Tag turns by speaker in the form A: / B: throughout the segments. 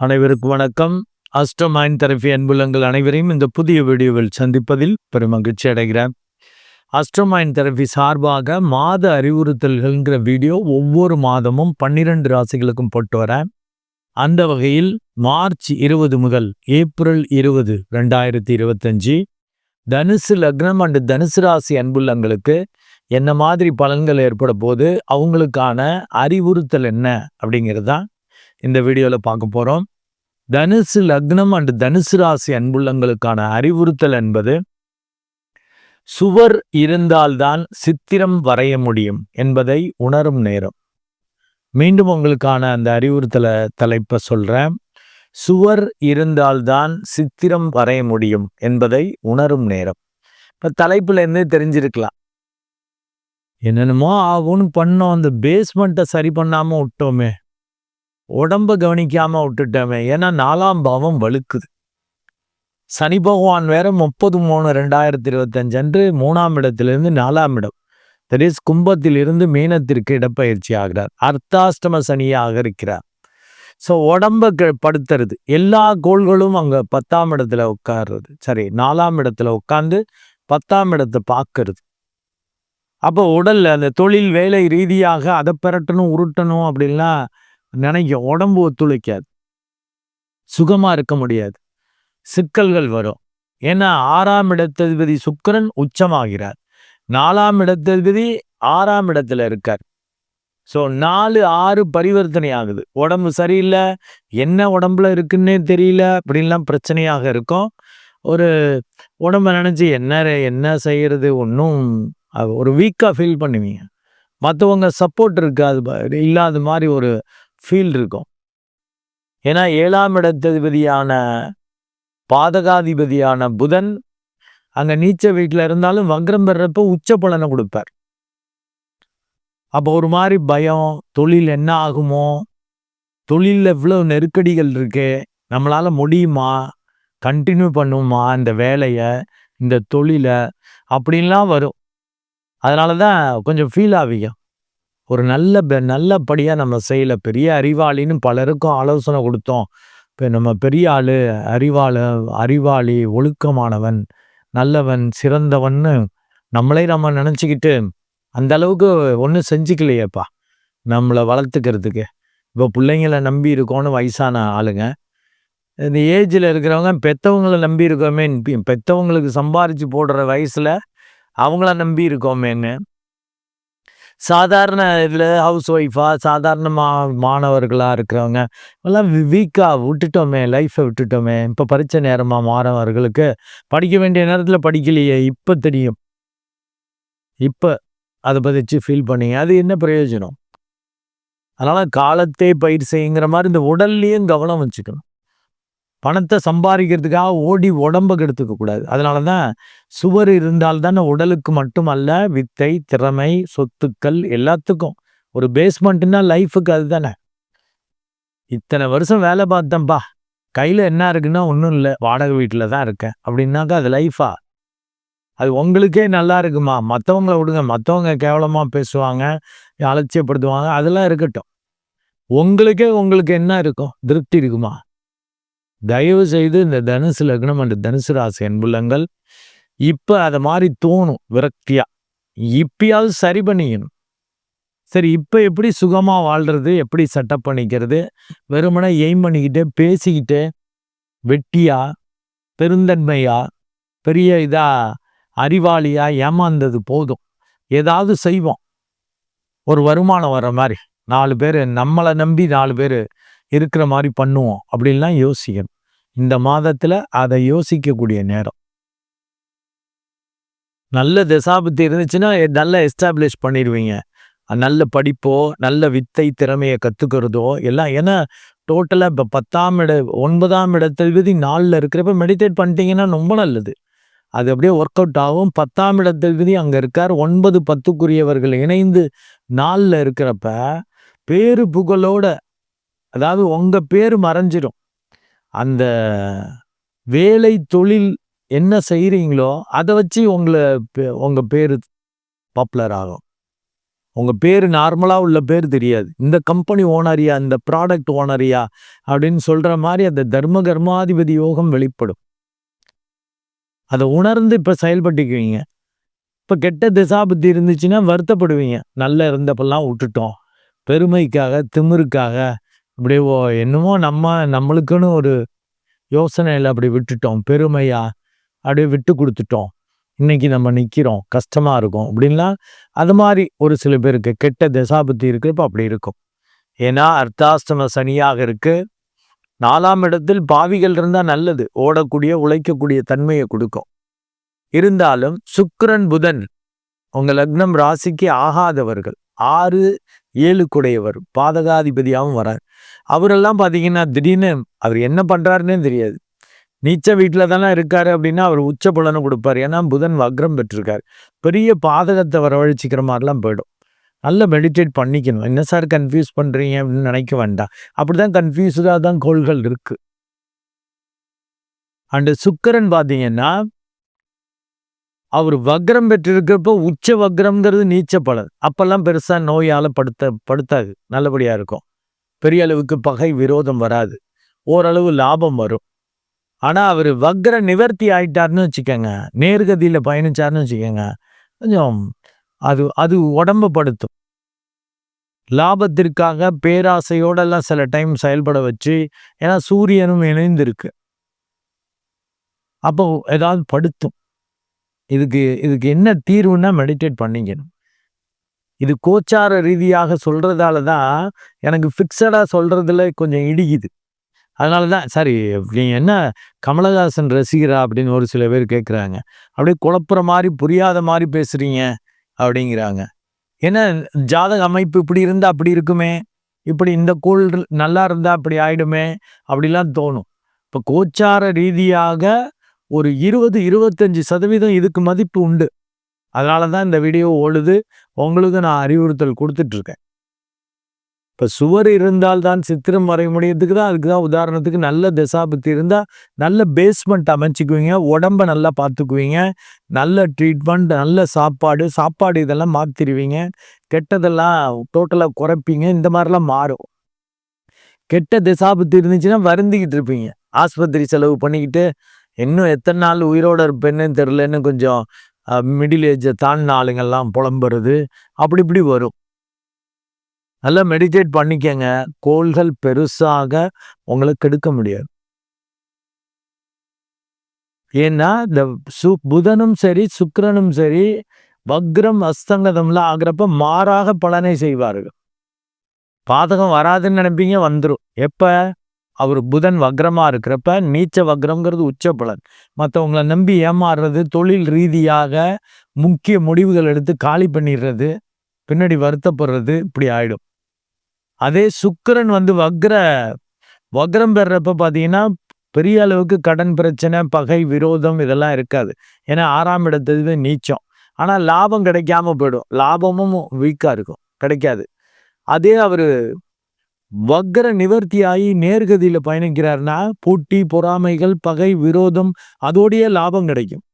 A: அனைவருக்கும் வணக்கம். அஸ்ட்ரோமைன் தெரபி அன்புலங்கள் அனைவரையும் இந்த புதிய வீடியோவில் சந்திப்பதில் பெருமகிழ்ச்சி அடைகிறேன். அடைகிறேன் மைண்ட் தெரபி சார்பாக மாத அறிவுறுத்தல்கள்ங்கிற வீடியோ ஒவ்வொரு மாதமும் பன்னிரண்டு ராசிகளுக்கும் போட்டு வரேன். அந்த வகையில் மார்ச் இருபது முதல் ஏப்ரல் இருபது ரெண்டாயிரத்தி இருபத்தஞ்சி தனுசு லக்னம் அண்டு தனுசு ராசி அன்புள்ளங்களுக்கு என்ன மாதிரி பலன்கள் ஏற்பட போது அவங்களுக்கான அறிவுறுத்தல் என்ன? அப்படிங்கிறது தான் இந்த வீடியோவில் பார்க்க போகிறோம் தனுசு லக்னம் அண்ட் தனுசு ராசி அன்புள்ளங்களுக்கான அறிவுறுத்தல் என்பது சுவர் இருந்தால்தான் சித்திரம் வரைய முடியும் என்பதை உணரும் நேரம். மீண்டும் உங்களுக்கான அந்த அறிவுறுத்தலை தலைப்பை சொல்கிறேன் சுவர் இருந்தால்தான் சித்திரம் வரைய முடியும் என்பதை உணரும் நேரம். இப்போ தலைப்புலேருந்தே தெரிஞ்சிருக்கலாம். என்னென்னமோ ஆகும்னு பண்ணோம். அந்த பேஸ்மெண்ட்டை சரி பண்ணாமல் விட்டோமே. உடம்ப கவனிக்காம விட்டுட்டோமே. ஏன்னா நாலாம் பாவம் வலுக்குது சனி பகவான் வேற முப்பது மூணு ரெண்டாயிரத்தி இருபத்தஞ்சு அன்று மூணாம் இடத்திலிருந்து நாலாம் இடம். தெரிஸ் கும்பத்திலிருந்து மீனத்திற்கு இடப்பயிற்சி ஆகிறார். அர்த்தாஷ்டம சனியாக இருக்கிறார். ஸோ உடம்ப படுத்துறது. எல்லா கோள்களும் அங்கே பத்தாம் இடத்துல உட்கார்றது. சரி நாலாம் இடத்துல உட்காந்து பத்தாம் இடத்தை பார்க்கறது. அப்போ உடல்ல அந்த தொழில் வேலை ரீதியாக அதை பெரட்டணும் உருட்டணும் அப்படின்லாம் நினைக்கும் உடம்பு ஒத்துழைக்காது. சுகமாக இருக்க முடியாது. சிக்கல்கள் வரும். ஏன்னா ஆறாம் இடத்ததிபதி சுக்கரன் உச்சமாகிறார். நாலாம் இடத்ததிபதி ஆறாம் இடத்துல இருக்கார். ஸோ நாலு ஆறு பரிவர்த்தனை ஆகுது. உடம்பு சரியில்லை. என்ன உடம்புல இருக்குன்னே தெரியல. அப்படின்லாம் பிரச்சனையாக இருக்கும். ஒரு உடம்ப நினச்சி என்ன என்ன செய்கிறது ஒன்றும் ஒரு வீக்காக ஃபீல் பண்ணுவீங்க. மற்றவங்க சப்போர்ட் இருக்காது. இல்லாத மாதிரி ஒரு ஃபீல் இருக்கும். ஏன்னா ஏழாம் இடத்ததிபதியான பாதகாதிபதியான புதன் அங்கே நீச்ச வீட்டில் இருந்தாலும் வக்ரம் பெறப்ப உச்ச பலனை கொடுப்பார். அப்போ ஒரு மாதிரி பயம் தொழில் என்ன ஆகுமோ தொழிலில் இவ்வளோ நெருக்கடிகள் இருக்கு நம்மளால் முடியுமா கண்டினியூ பண்ணுமா இந்த வேலையை இந்த தொழிலை அப்படின்லாம் வரும். அதனால தான் கொஞ்சம் ஃபீல் ஆவீங்க. ஒரு நல்ல நல்லபடியாக நம்ம செய்யலை பெரிய அறிவாளின்னு பலருக்கும் ஆலோசனை கொடுத்தோம். இப்போ நம்ம பெரிய ஆள் அறிவாள அறிவாளி ஒழுக்கமானவன் நல்லவன் சிறந்தவன்னு நம்மளே நம்ம நினச்சிக்கிட்டு அந்த அளவுக்கு ஒன்றும் செஞ்சுக்கலையேப்பா நம்மளை வளர்த்துக்கிறதுக்கு. இப்போ பிள்ளைங்களை நம்பி இருக்கோன்னு வயசான ஆளுங்க இந்த ஏஜில் இருக்கிறவங்க பெற்றவங்களை நம்பி இருக்கோமே பெற்றவங்களுக்கு சம்பாரித்து போடுற வயசில் அவங்கள நம்பி இருக்கோமேன்னு சாதாரண இதில் ஹவுஸ் ஒய்ஃபாக சாதாரண மா மாணவர்களாக இருக்கிறவங்க எல்லாம் வீக்காக விட்டுட்டோமே லைஃப்பை விட்டுட்டோமே. இப்போ பரிச்ச நேரமாக மாணவர்களுக்கு படிக்க வேண்டிய நேரத்தில் படிக்கலையே இப்போ தெரியும். இப்போ அதை பதிச்சு ஃபீல் பண்ணி அது என்ன பிரயோஜனம்? அதனால் காலத்தை பயிர் செய்யுங்கிற மாதிரி இந்த உடல்லையும் கவனம் வச்சுக்கணும். பணத்தை சம்பாதிக்கிறதுக்காக ஓடி உடம்ப கெடுத்துக்க கூடாது. அதனால தான் சுவர் இருந்தால் தானே உடலுக்கு மட்டுமல்ல வித்தை திறமை சொத்துக்கள் எல்லாத்துக்கும். ஒரு பேஸ்மெண்ட்னா லைஃபுக்கு அதுதானே இத்தனை வருஷம் வேலை பார்த்தேன்ப்பா கையில் என்ன இருக்குன்னா ஒன்றும் இல்லை. வாடகை வீட்டில் தான் இருக்கேன். அப்படின்னாக்கா அது லைஃபா அது உங்களுக்கே நல்லா இருக்குமா? மற்றவங்கள விடுங்க. மற்றவங்க கேவலமாக பேசுவாங்க அலட்சியப்படுத்துவாங்க. அதெல்லாம் இருக்கட்டும். உங்களுக்கே உங்களுக்கு என்ன இருக்கும்? திருப்தி இருக்குமா? தயவு செய்து இந்த தனுசு லக்னம் அண்ட் தனுசு ராசி அன்புள்ளங்கள் இப்போ அதை மாதிரி தோணும் விரக்தியா. இப்பயாவது சரி பண்ணிக்கணும். சரி இப்போ எப்படி சுகமாக வாழ்கிறது எப்படி செட்டப் பண்ணிக்கிறது வெறுமனை எய்ம் பண்ணிக்கிட்டே பேசிக்கிட்டே வெட்டியா பெருந்தன்மையா பெரிய இதாக அறிவாளியா ஏமாந்தது போதும். ஏதாவது செய்வோம். ஒரு வருமானம் வர மாதிரி. நாலு பேர் நம்மளை நம்பி நாலு பேர் இருக்கிற மாதிரி பண்ணுவோம் அப்படின்லாம் யோசிக்கணும். இந்த மாதத்தில் அதை யோசிக்கக்கூடிய நேரம். நல்ல தசாபத்தி இருந்துச்சுன்னா நல்லா எஸ்டாப்ளிஷ் பண்ணிடுவீங்க. நல்ல படிப்போ நல்ல வித்தை திறமையை கற்றுக்கிறதோ எல்லாம் ஏன்னா டோட்டலாக இப்போ பத்தாம் இட ஒன்பதாம் இடத்தல்விதி நாளில் இருக்கிறப்ப மெடிடேட் பண்ணிட்டீங்கன்னா ரொம்ப நல்லது. அது அப்படியே ஒர்க் அவுட் ஆகும். பத்தாம் இடத்தல்விதி அங்கே இருக்கார். ஒன்பது பத்துக்குரியவர்கள் இணைந்து நாளில் இருக்கிறப்ப பேரு புகழோட அதாவது உங்கள் பேர் மறைஞ்சிடும் அந்த வேலை தொழில் என்ன செய்கிறீங்களோ அதை வச்சு உங்களை உங்கள் பேர் பாப்புலர் ஆகும். உங்கள் பேர் நார்மலாக உள்ள பேர் தெரியாது. இந்த கம்பெனி ஓனரியா இந்த ப்ராடக்ட் ஓனரியா அப்படின்னு சொல்கிற மாதிரி அந்த தர்ம கர்மாதிபதி யோகம் வெளிப்படும். அதை உணர்ந்து இப்போ செயல்பட்டுக்குவீங்க. இப்போ கெட்ட திசாபுத்தி இருந்துச்சுன்னா வருத்தப்படுவீங்க. நல்லா இருந்தப்பெல்லாம் விட்டுட்டோம். பெருமைக்காக திமிருக்காக அப்படியே ஓ என்னமோ நம்ம நம்மளுக்குன்னு ஒரு யோசனையில் அப்படி விட்டுட்டோம் பெருமையா அப்படியே விட்டு கொடுத்துட்டோம். இன்னைக்கு நம்ம நிற்கிறோம் கஷ்டமாக இருக்கும் அப்படின்லாம் அது மாதிரி ஒரு சில பேருக்கு கெட்ட தசாபத்தி இருக்கிறப்ப அப்படி இருக்கும். ஏன்னா அர்த்தாஷ்டம சனியாக இருக்குது நாலாம் இடத்தில் பாவிகள் இருந்தால் நல்லது. ஓடக்கூடிய உழைக்கக்கூடிய தன்மையை கொடுக்கும். இருந்தாலும் சுக்கரன் புதன் உங்கள் லக்னம் ராசிக்கு ஆகாதவர்கள். ஆறு ஏழு குடையவர் பாதகாதிபதியாகவும் வரார். அவரெல்லாம் பார்த்தீங்கன்னா திடீர்னு அவர் என்ன பண்ணுறாருன்னே தெரியாது. நீச்ச வீட்டில் தானே இருக்காரு அப்படின்னா அவர் உச்ச புலனை கொடுப்பார். ஏன்னா புதன் வக்ரம் பெற்றிருக்கார். பெரிய பாதகத்தை வரவழைச்சிக்கிற மாதிரிலாம் போயிடும். நல்லா மெடிடேட் பண்ணிக்கணும். என்ன சார் கன்ஃபியூஸ் பண்ணுறீங்க அப்படின்னு நினைக்க வேண்டாம். அப்படிதான் கன்ஃபியூஸ்டாக தான் கோள்கள் இருக்குது அண்டு சுக்கரன் பார்த்தீங்கன்னா அவர் வக்ரம் பெற்றிருக்கிறப்போ உச்ச வக்ரம்ங்கிறது நீச்ச பலன் அப்பெல்லாம் பெருசாக நோயால் படுத்த படுத்தாது. நல்லபடியாக இருக்கும். பெரிய அளவுக்கு பகை விரோதம் வராது. ஓரளவு லாபம் வரும். ஆனால் அவர் வக்ர நிவர்த்தி ஆயிட்டார்னு வச்சுக்கோங்க. நேர்கதியில் பயணிச்சார்னு வச்சுக்கோங்க. கொஞ்சம் அது அது உடம்பு படுத்தும். லாபத்திற்காக பேராசையோடெல்லாம் சில டைம் செயல்பட வச்சு ஏன்னா சூரியனும் இணைந்திருக்கு. அப்போ ஏதாவது படுத்தும். இதுக்கு இதுக்கு என்ன தீர்வுன்னா மெடிடேட் பண்ணிக்கணும். இது கோச்சார ரீதியாக சொல்கிறதால தான் எனக்கு ஃபிக்ஸடாக சொல்கிறதுல கொஞ்சம் இடிக்குது. அதனால தான் சாரி நீ என்ன கமலஹாசன் ரசிகரா அப்படின்னு ஒரு சில பேர் கேட்குறாங்க அப்படியே குழப்புற மாதிரி புரியாத மாதிரி பேசுகிறீங்க அப்படிங்கிறாங்க. ஏன்னா ஜாதக அமைப்பு இப்படி இருந்தால் அப்படி இருக்குமே? இப்படி இந்த கோள் நல்லா இருந்தால் அப்படி ஆயிடுமே? அப்படிலாம் தோணும். இப்போ கோச்சார ரீதியாக ஒரு இருபது இருபத்தஞ்சி சதவீதம் இதுக்கு மதிப்பு உண்டு. அதனால தான் இந்த வீடியோ ஓடுது. உங்களுக்கு நான் அறிவுறுத்தல் கொடுத்துட்ருக்கேன். இப்போ சுவர் இருந்தால் தான் சித்திரம் வரைய முடியறதுக்கு தான் அதுக்கு தான் உதாரணத்துக்கு நல்ல தசாபத்தி இருந்தால் நல்ல பேஸ்மெண்ட் அமைச்சிக்குவீங்க. உடம்ப நல்லா பார்த்துக்குவீங்க. நல்ல ட்ரீட்மெண்ட் நல்ல சாப்பாடு சாப்பாடு இதெல்லாம் மாற்றிடுவீங்க கெட்டதெல்லாம் டோட்டலாக குறைப்பீங்க. இந்த மாதிரிலாம் மாறும். கெட்ட தசாபத்தி இருந்துச்சுன்னா வருந்திக்கிட்டு இருப்பீங்க. ஆஸ்பத்திரி செலவு பண்ணிக்கிட்டு இன்னும் எத்தனை நாள் உயிரோட இருப்பேன்னு தெரிலன்னு கொஞ்சம் மிடில் ஏஜை தாண்டின ஆளுங்கள்லாம் புலம்புறது. அப்படி இப்படி வரும். நல்லா மெடிடேட் பண்ணிக்கங்க. கோள்கள் பெருசாக உங்களை கெடுக்க முடியாது. ஏன்னா இந்த சு புதனும் சரி சுக்கரனும் சரி வக்ரம் அஸ்தங்கதம்லாம் ஆகிறப்ப மாறாக பலனை செய்வார்கள். பாதகம் வராதுன்னு நினைப்பீங்க வந்துடும் எப்போ? அவர் புதன் வக்ரமாக இருக்கிறப்ப நீச்ச வக்ரம்ங்கிறது உச்ச பலன் மற்றவங்களை நம்பி ஏமாறுறது தொழில் ரீதியாக முக்கிய முடிவுகள் எடுத்து காலி பண்ணிடுறது பின்னாடி வருத்தப்படுறது இப்படி ஆயிடும். அதே சுக்கரன் வந்து வக்ர வக்ரம் பெறப்ப பார்த்தீங்கன்னா பெரிய அளவுக்கு கடன் பிரச்சனை பகை விரோதம் இதெல்லாம் இருக்காது. ஏன்னா ஆறாம் இடத்தது நீச்சம். ஆனால் லாபம் கிடைக்காம போயிடும். லாபமும் வீக்காக இருக்கும். கிடைக்காது. அதே அவர் வக்கர நிவர்த்தியாகி நேர்கதியில் பயணிக்கிறார்னா போட்டி பொறாமைகள் பகை விரோதம் அதோடைய லாபம் கிடைக்கும்.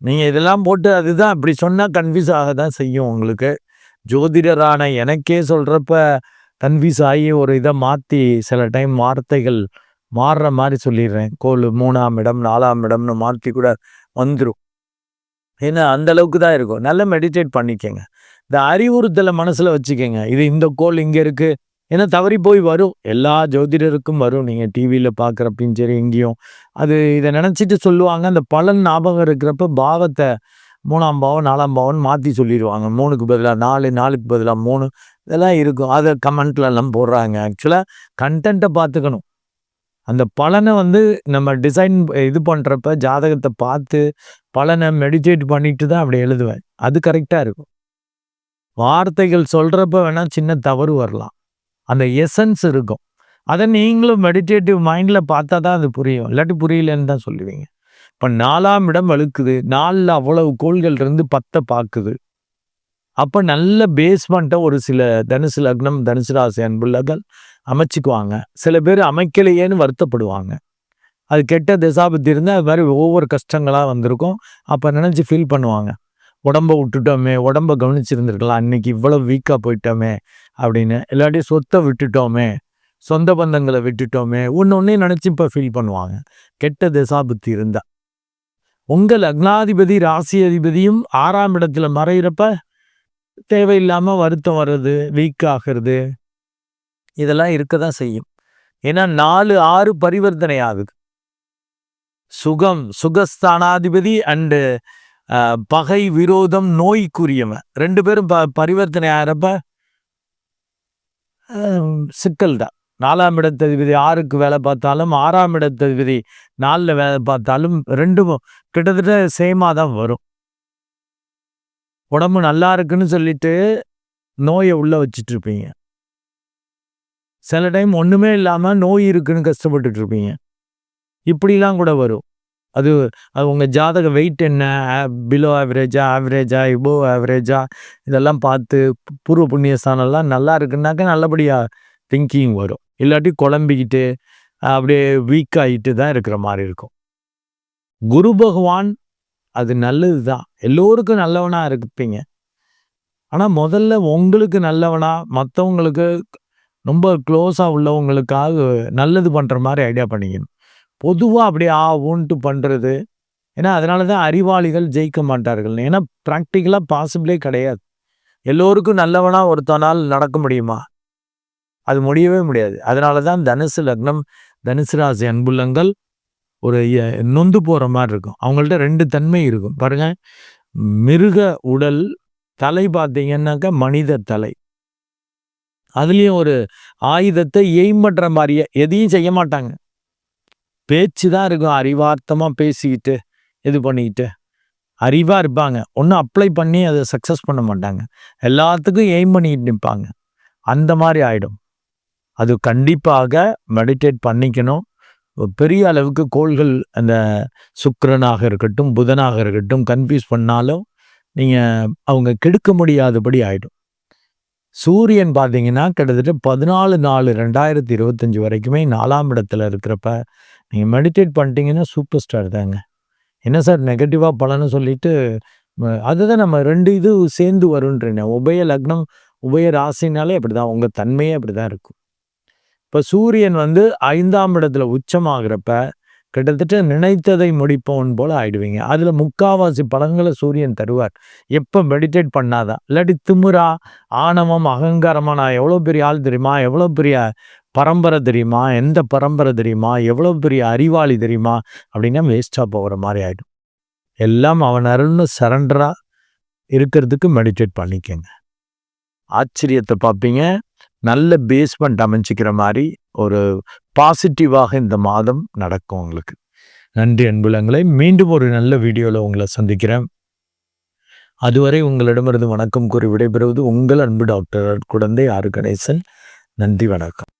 A: நீங்கள் இதெல்லாம் போட்டு அதுதான் அப்படி சொன்னால் கன்ஃபியூஸ் ஆக தான் செய்யும் உங்களுக்கு. ஜோதிடரான எனக்கே சொல்கிறப்ப கன்ஃபியூஸ் ஆகி ஒரு இதை மாற்றி சில டைம் வார்த்தைகள் மாறுற மாதிரி சொல்லிடுறேன். கோல் மூணாம் இடம் நாலாம் இடம்னு மாற்றி கூட வந்துடும் ஏன்னா அந்த அளவுக்கு தான் இருக்கும். நல்லா மெடிடேட் பண்ணிக்கங்க. இந்த அறிவுறுத்தலை மனசில் வச்சுக்கோங்க. இது இந்த கோல் இங்கே இருக்குது ஏன்னா தவறி போய் வரும். எல்லா ஜோதிடருக்கும் வரும். நீங்கள் டிவியில் பார்க்குறப்பையும் சரி எங்கேயும். அது இதை நினச்சிட்டு சொல்லுவாங்க. அந்த பலன் ஞாபகம் இருக்கிறப்ப பாவத்தை மூணாம் பாவம் நாலாம் பாவம்னு மாற்றி சொல்லிடுவாங்க. மூணுக்கு பதிலாக நாலு நாலுக்கு பதிலாக மூணு. இதெல்லாம் இருக்கும். அதை கமெண்ட்லலாம் போடுறாங்க. ஆக்சுவலாக கண்டென்ட்டை பார்த்துக்கணும். அந்த பலனை வந்து நம்ம டிசைன் இது பண்ணுறப்ப ஜாதகத்தை பார்த்து பலனை மெடிடேட் பண்ணிட்டு தான் அப்படி எழுதுவேன். அது கரெக்டாக இருக்கும். வார்த்தைகள் சொல்கிறப்ப வேணால் சின்ன தவறு வரலாம். அந்த எசன்ஸ் இருக்கும். அதை நீங்களும் மெடிடேட்டிவ் மைண்டில் பார்த்தா தான் அது புரியும். இல்லாட்டி புரியலன்னு தான் சொல்லுவீங்க. இப்போ நாலாம் இடம் வலுக்குது நாலில் அவ்வளவு கோள்கள் இருந்து பத்தை பார்க்குது. அப்போ நல்ல பேஸ்மெண்ட்டை ஒரு சில தனுசு லக்னம் தனுசு ராசி அன்புள்ளகள் அமைச்சுக்குவாங்க. சில பேர் அமைக்கலையேன்னு வருத்தப்படுவாங்க. அது கெட்ட திசாபத்தி இருந்தால் அது மாதிரி ஒவ்வொரு கஷ்டங்களாக வந்திருக்கும். அப்போ நினச்சி ஃபீல் பண்ணுவாங்க. உடம்ப விட்டுட்டோமே உடம்ப கவனிச்சிருந்துருக்கலாம் அன்னைக்கு இவ்வளோ வீக்காக போயிட்டோமே அப்படின்னு. இல்லாட்டி சொத்தை விட்டுட்டோமே சொந்த பந்தங்களை விட்டுட்டோமே ஒன்று ஒன்றே நினச்சி இப்போ ஃபீல் பண்ணுவாங்க. கெட்ட திசாபுத்தி இருந்தா. உங்கள் லக்னாதிபதி ராசி அதிபதியும் ஆறாம் இடத்துல மறையிறப்ப தேவையில்லாமல் வருத்தம் வர்றது வீக் ஆகிறது இதெல்லாம் இருக்க தான் செய்யும். ஏன்னா நாலு ஆறு பரிவர்த்தனை ஆகுது. சுகம் சுகஸ்தானாதிபதி அண்டு பகை விரோதம் நோய்க்குரியவன். ரெண்டு பேரும் ப பரிவர்த்தனை ஆகிறப்ப சிக்கல் தான். நாலாம் இடத்ததிபதி ஆறுக்கு வேலை பார்த்தாலும் ஆறாம் இடத்ததிபதி நாலில் வேலை பார்த்தாலும் ரெண்டும் கிட்டத்தட்ட சேமாக தான் வரும். உடம்பு நல்லா இருக்குன்னு சொல்லிட்டு நோயை உள்ளே வச்சுட்டு இருப்பீங்க சில டைம் ஒன்றுமே இல்லாமல் நோய் இருக்குன்னு கஷ்டப்பட்டுட்டு இருப்பீங்க இப்படிலாம் கூட வரும். அது அது உங்கள் ஜாதக வெயிட் என்ன? பிலோ ஆவரேஜா ஆவரேஜா இபோ ஆவரேஜா இதெல்லாம் பார்த்து பூர்வ புண்ணியஸ்தானம்லாம் நல்லா இருக்குன்னாக்க நல்லபடியாக திங்கிங் வரும். இல்லாட்டி குழம்பிக்கிட்டு அப்படியே வீக் ஆகிட்டு தான் இருக்கிற மாதிரி இருக்கும். குரு பகவான் அது நல்லது தான் எல்லோருக்கும் நல்லவனாக இருப்பீங்க. ஆனால் முதல்ல உங்களுக்கு நல்லவனா மற்றவங்களுக்கு ரொம்ப க்ளோஸாக உள்ளவங்களுக்காக நல்லது பண்ணுற மாதிரி ஐடியா பண்ணிக்கணும். பொதுவாக அப்படியே ஆ ஊன்ட்டு பண்ணுறது ஏன்னா அதனால தான் அறிவாளிகள் ஜெயிக்க மாட்டார்கள். ஏன்னா ப்ராக்டிக்கலாக பாசிபிளே கிடையாது. எல்லோருக்கும் நல்லவனாக ஒருத்தனால் நடக்க முடியுமா? அது முடியவே முடியாது. அதனால தான் தனுசு லக்னம் தனுசு ராசி அன்புள்ளங்கள் ஒரு நொந்து போகிற மாதிரி இருக்கும். அவங்கள்ட்ட ரெண்டு தன்மை இருக்கும். பாருங்க. மிருக உடல் தலை பார்த்தீங்கன்னாக்கா மனித தலை. அதுலேயும் ஒரு ஆயுதத்தை எய்ம் பண்ணுற மாதிரியே எதையும் செய்ய மாட்டாங்க. பேச்சு தான் இருக்கும். அறிவார்த்தமாக பேசிக்கிட்டு இது பண்ணிக்கிட்டு. அறிவாக இருப்பாங்க. ஒன்றும் அப்ளை பண்ணி அதை சக்ஸஸ் பண்ண மாட்டாங்க. எல்லாத்துக்கும் எய்ம் பண்ணிக்கிட்டு நிற்பாங்க. அந்த மாதிரி ஆகிடும் அது கண்டிப்பாக மெடிடேட் பண்ணிக்கணும். பெரிய அளவுக்கு கோள்கள் அந்த சுக்கரனாக இருக்கட்டும் புதனாக இருக்கட்டும் கன்ஃபியூஸ் பண்ணாலும் நீங்கள் அவங்க கெடுக்க முடியாதபடி ஆகிடும் சூரியன் பார்த்தீங்கன்னா கிட்டத்தட்ட பதினாலு நாலு ரெண்டாயிரத்தி இருபத்தஞ்சி வரைக்குமே நாலாம் இடத்துல இருக்கிறப்ப நீங்கள் மெடிடேட் பண்ணிட்டீங்கன்னா சூப்பர் ஸ்டார் தாங்க. என்ன சார் நெகட்டிவாக பலன்னு சொல்லிட்டு அதுதான் நம்ம ரெண்டு இது சேர்ந்து வருன்றேன் உபய லக்னம் உபய ராசினாலே அப்படி தான் உங்கள் தன்மையே அப்படி தான் இருக்கும். இப்போ சூரியன் வந்து ஐந்தாம் இடத்துல உச்சமாகிறப்ப கிட்டத்தட்ட நினைத்ததை முடிப்பவன் போல ஆயிடுவீங்க. அதில் முக்காவாசி பழங்களை சூரியன் தருவார். எப்போ மெடிடேட் பண்ணாதான்? இல்லாட்டி திமுறா ஆணவம் அகங்காரமாக நான் எவ்வளோ பெரிய ஆள் தெரியுமா? எவ்வளோ பெரிய பரம்பரை தெரியுமா? எந்த பரம்பரை தெரியுமா? எவ்வளோ பெரிய அறிவாளி தெரியுமா? அப்படின்னா வேஸ்ட்டாக போகிற மாதிரி ஆகிடும் எல்லாம் அவன் அருள்னு சரண்டராக இருக்கிறதுக்கு மெடிடேட் பண்ணிக்கங்க. ஆச்சரியத்தை பார்ப்பீங்க. நல்ல பேஸ்மெண்ட் அமைச்சிக்கிற மாதிரி ஒரு பாசிட்டிவாக இந்த மாதம் நடக்கும் உங்களுக்கு. நன்றி அன்புலங்களை மீண்டும் ஒரு நல்ல வீடியோவில் உங்களை சந்திக்கிறேன். அதுவரை உங்களிடமிருந்து வணக்கம் கூறி விடைபெறுவது உங்கள் அன்பு டாக்டர் குழந்தை ஆறு கணேசன் நன்றி வணக்கம்.